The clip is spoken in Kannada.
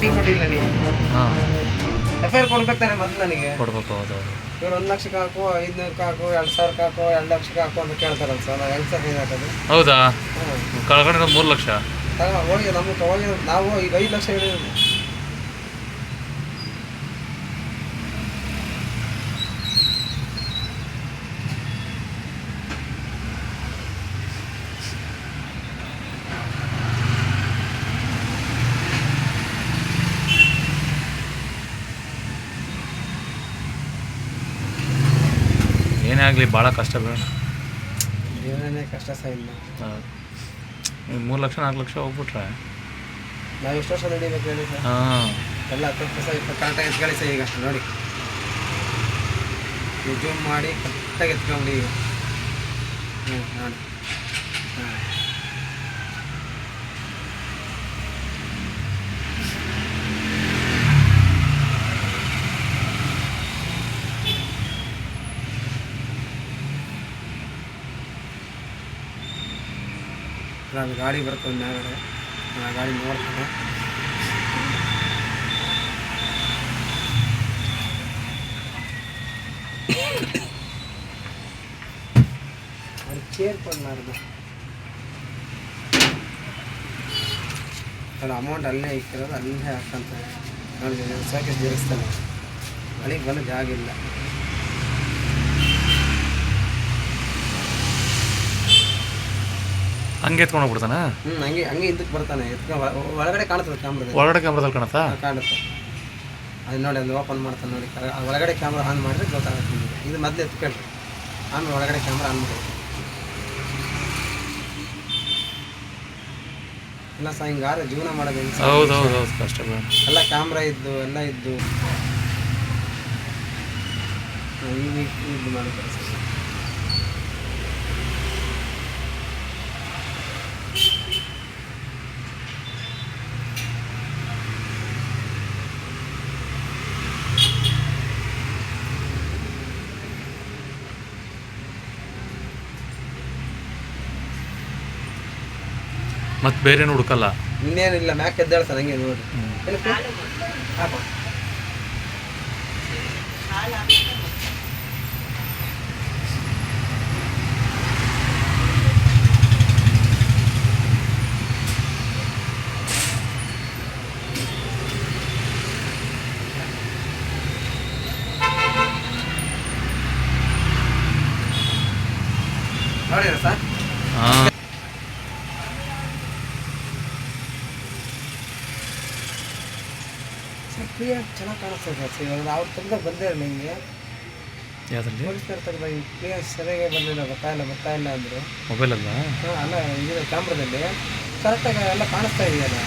ಟೀ ಕೊಟ್ಟಿಲ್ಲ ನೀವು ಹಾಂ ಎಫ್ ಐ ಆರ್ ಕೊಡ್ಬೇಕು ತಾನೆ ಮೊದಲು ನನಗೆ. ಕೊಡ್ಬೇಕು ಹೌದು ಹೌದು. ಇವ್ರು ಒಂದು ಲಕ್ಷಕ್ಕೆ ಹಾಕು ಐದುನೂರಕ್ಕೆ ಹಾಕು ಎರಡು ಸಾವಿರಕ್ಕೆ ಹಾಕು ಎರಡು ಲಕ್ಷಕ್ಕೆ ಹಾಕು ಅಂತ ಕೇಳ್ತಾರಲ್ಲ ಸರ್ ನಾವು ಹೆಂಗೆ ಸರ್ ಇದು ಹಾಕೋದು? ಹೌದಾ? ಕಳ್ಕೊಂಡಿರೋ ಮೂರು ಲಕ್ಷ? ತಗೋ ಹೋಗಿ ನಮಗೆ ಹೋಗಿ ನಾವು ಈಗ ಐದು ಲಕ್ಷ ಹೇಳಿದ್ವಿ. ಏನೇ ಆಗಲಿ ಭಾಳ ಕಷ್ಟ ಬೇಡ. ಜೀವನನೇ ಕಷ್ಟ ಸಹ ಇಲ್ಲ. ಮೂರು ಲಕ್ಷ ನಾಲ್ಕು ಲಕ್ಷ ಹೋಗ್ಬಿಟ್ರೆ. ನಾವು ಎಷ್ಟು ವರ್ಷ ನಡಿಬೇಕು ಹೇಳಿ ಸರ್? ಹಾಂ. ಎಲ್ಲ ಹತ್ತು ವರ್ಷ ಇಪ್ಪತ್ತು ಎತ್ಕೊಳ್ಳಿ ಸರ್ ಈಗ ನೋಡಿ. ಜೂಮ್ ಮಾಡಿ ಕರೆಕ್ಟಾಗಿ ಎತ್ಕೊಂಬಿಡಿ ಈಗ ಹ್ಞೂ ನೋಡಿ. ಹಾಂ. ನಾನು ಗಾಡಿ ಬರ್ತದೆ ಮ್ಯಾಗಡೆ ಆ ಗಾಡಿ ನೋಡ್ತಾನೆ ಅದು ಚೇರ್ ಕೊಡಲಾರ್ದು ಅದು ಅಮೌಂಟ್ ಅಲ್ಲೇ ಇಕ್ಕಿರೋದು ಅಲ್ಲೇ ಹಾಕಂತ. ನೋಡಿದ್ದೀನಿ ಸಾಕೆ ಜೀವಿಸ್ತಾನೆ ಅಲ್ಲಿಗೆ ಬಂದು ಜಾಗ ಇಲ್ಲ. ಹಂಗೆ ಎತ್ಕೊಂಡು ಹೋಗ್ಬಿಡ್ತಾನ? ಹ್ಞೂ ಹಂಗೆ ಹಂಗೆ ಇದಕ್ಕೆ ಬರ್ತಾನೆ. ಎತ್ಕೊ ಒಳ- ಒಳಗಡೆ ಕಾಣುತ್ತೆ ಕ್ಯಾಮ್ರಾ ಒಳಗಡೆ ಕ್ಯಾಮ್ರದಲ್ಲಿ ಕಾಣುತ್ತಾ? ಕಾಣುತ್ತೆ. ಅದು ನೋಡಿ ಅಲ್ಲಿ ಓಪನ್ ಮಾಡ್ತಾನೆ ನೋಡಿ. ಒಳಗಡೆ ಕ್ಯಾಮ್ರಾ ಆನ್ ಮಾಡಿದ್ರೆ ಗೊತ್ತಾಗುತ್ತೆ ನಿಮಗೆ ಇದು ಮೊದಲು ಎತ್ಕೊಳ್ರಿ. ಆಮೇಲೆ ಒಳಗಡೆ ಕ್ಯಾಮ್ರಾ ಆನ್ ಮಾಡಿ. ಇಲ್ಲ ಸಹ ಹಿಂಗಾದ್ರೆ ಜೀವನ ಮಾಡೋದು ಹೌದು ಹೌದು ಹೌದು ಕಷ್ಟ ಎಲ್ಲ ಕ್ಯಾಮ್ರಾ ಇದ್ದು ಎಲ್ಲ ಇದ್ದು. ಈಗ ಇದು ಮಾಡ್ತಾರೆ ಮತ್ತೆ ಬೇರೆನೂ ಹುಡುಕಲ್ಲ. ಇನ್ನೇನಿಲ್ಲ ಮ್ಯಾಕ್ ಎದ್ದೇಳ್ತಾನೆ ಹಂಗೆ ನೋಡಿ. ಹಾ ಹಾಕು. ಸರ್ ಹಾಂ ಸರ್ ಕ್ಲಿಯರ್ ಚೆನ್ನಾಗಿ ಕಾಣಿಸ್ತದೆ ಸರ್. ಅವ್ರು ತೆಗ್ದ ಬಂದೇ ಇರಲಿಲ್ಲ ನಿಮಗೆ. ಯಾವುದ್ರಲ್ಲಿ? ಪೊಲೀಸ್ನವ್ರು ತೆಗ್ದ ಕ್ಲಿಯರ್ ಸರಿಯಾಗಿ ಬಂದಿಲ್ಲ ಬರ್ತಾ ಇಲ್ಲ ಅಂದರು. ಮೊಬೈಲಲ್ಲ ಅಲ್ಲ ಇದು ಕ್ಯಾಮ್ರಾದಲ್ಲಿ. ಕರೆಕ್ಟಾಗಿ ಎಲ್ಲ ಕಾಣಿಸ್ತಾ ಇದೆಯಲ್ಲ?